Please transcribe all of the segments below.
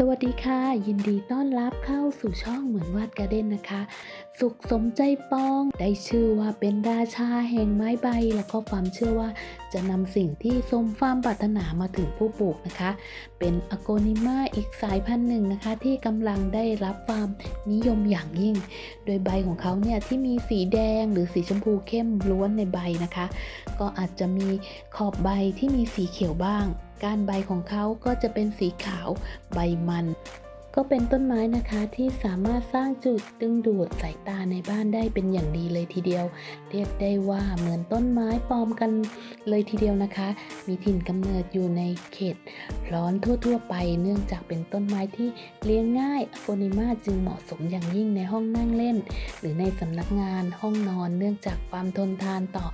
สวัสดีค่ะ ยินดีต้อนรับเข้าสู่ช่องเหมือนวาดการ์เด้นนะคะ สุขสมใจปองได้ชื่อว่าเป็นราชาแห่งไม้ใบ แล้วก็ความเชื่อว่าจะนำสิ่งที่สมความปรารถนามาถึงผู้ปลูกนะคะ เป็นอโกนิมาอีกสายพันธุ์หนึ่งนะคะ ที่กำลังได้รับความนิยมอย่างยิ่ง โดยใบของเขาเนี่ยที่มีสีแดงหรือสีชมพูเข้มล้วนในใบนะคะ ก็อาจจะมีขอบใบที่มีสีเขียวบ้าง ก้านใบของเขาก็จะเป็นสีขาวใบมัน ก็เป็นต้นไม้นะคะที่สามารถสร้างจุดดึงดูดสายตาในบ้านได้เป็นอย่างดีเลยทีเดียว เรียกได้ว่าเหมือนต้นไม้ปลอมกันเลยทีเดียวนะคะ มีถิ่นกำเนิดอยู่ในเขต ร้อนทั่ว ๆ ไป เนื่องจากเป็นต้นไม้ที่เลี้ยงง่ายอโกนิมาจึงเหมาะสมอย่างยิ่งในห้องนั่งเล่น หรือในสำนักงานห้องนอน เนื่องจากความทนทานต่อ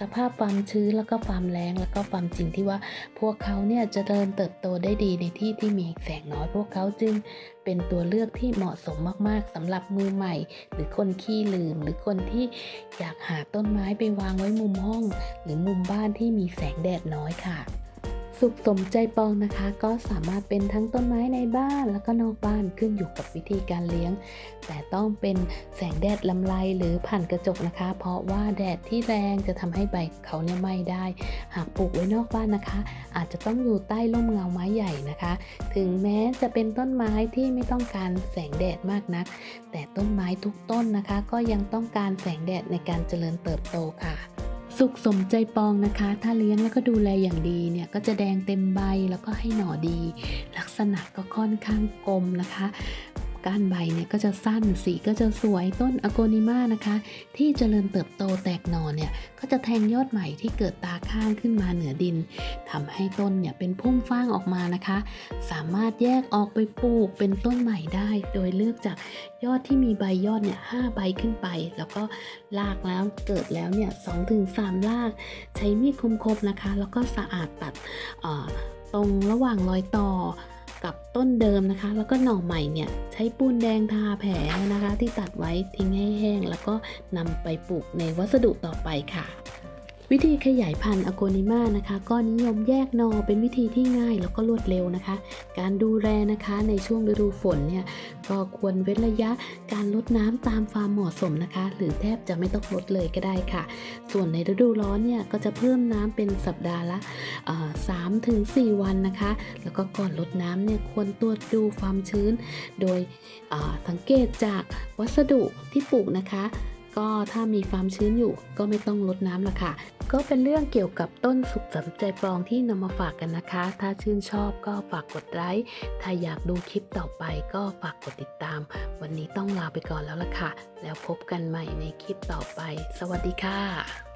สภาพความชื้นแล้วก็ความแรงแล้วก็ความจริงที่ว่า พวกเขาเนี่ยจะเจริญเติบโตได้ดีในที่ที่มีแสงน้อยพวกเขาจึงเป็นตัวเลือกที่เหมาะสมมากๆสำหรับมือใหม่ หรือคนขี้ลืม หรือคนที่อยากหาต้นไม้ไปวางไว้มุมห้อง หรือมุมบ้านที่มีแสงแดดน้อยค่ะ สุขสมใจปองนะคะ ก็สามารถเป็นทั้งต้นไม้ในบ้านแล้วก็นอกบ้านขึ้นอยู่กับวิธีการเลี้ยง แต่ต้องเป็นแสงแดดลำไรหรือผ่านกระจกนะคะ เพราะว่าแดดที่แรงจะทำให้ใบเขาเนี่ยไหม้ได้ หากปลูกไว้นอกบ้านนะคะ อาจจะต้องอยู่ใต้ร่มเงาไม้ใหญ่นะคะ ถึงแม้จะเป็นต้นไม้ที่ไม่ต้องการแสงแดดมากนัก แต่ต้นไม้ทุกต้นนะคะ ก็ยังต้องการแสงแดดในการเจริญเติบโตค่ะ สุขสมใจปองนะคะ ถ้าเลี้ยงแล้วก็ดูแลอย่างดีเนี่ยก็จะแดงเต็มใบแล้วก็ให้หน่อดี ลักษณะก็ค่อนข้างกลมนะคะ ก้านใบเนี่ยก็จะสั้นสีก็จะสวยต้นอโกนิมานะคะ ที่เจริญเติบโตแตกหน่อเนี่ยก็จะแทงยอดใหม่ที่เกิดตาข้างขึ้นมาเหนือดินทำให้ต้นเนี่ยเป็นพุ่มฟ้างออกมานะคะ สามารถแยกออกไปปลูกเป็นต้นใหม่ได้ โดยเลือกจากยอดที่มีใบยอดเนี่ยห้าใบขึ้นไป แล้วก็ลากแล้วเกิดแล้วเนี่ยสองถึงสามลาก ใช้มีดคมๆนะคะ แล้วก็สะอาดตัดตรงระหว่างรอยต่อ กับต้นเดิมนะคะ แล้วก็หน่อใหม่เนี่ยใช้ปูนแดงทาแผลนะคะ ที่ตัดไว้ทิ้งให้แห้ง แล้วก็นำไปปลูกในวัสดุต่อไปค่ะ วิธีขยายพันธุ์อโกนิมานะคะ ก็นิยมแยกนอเป็นวิธีที่ง่ายแล้วก็รวดเร็วนะคะ การดูแลนะคะในช่วงฤดูฝนเนี่ยก็ควรเว้นระยะการลดน้ำตามความเหมาะสมนะคะ หรือแทบจะไม่ต้องลดเลยก็ได้ค่ะ ส่วนในฤดูร้อนเนี่ยก็จะเพิ่มน้ำเป็นสัปดาห์ละสามถึงสี่วันนะคะ แล้วก็ก่อนลดน้ำเนี่ยควรตรวจดูความชื้น โดยสังเกตจากวัสดุที่ปลูกนะคะ ก็ถ้ามีความชื้นอยู่ก็ไม่ต้องลดน้ำละค่ะ ก็เป็นเรื่องเกี่ยวกับต้นสุขสำใจปลองที่นำมาฝากกันนะคะ ถ้าชื่นชอบก็ฝากกดไลค์ ถ้าอยากดูคลิปต่อไปก็ฝากกดติดตาม วันนี้ต้องลาไปก่อนแล้วละค่ะ แล้วพบกันใหม่ในคลิปต่อไป สวัสดีค่ะ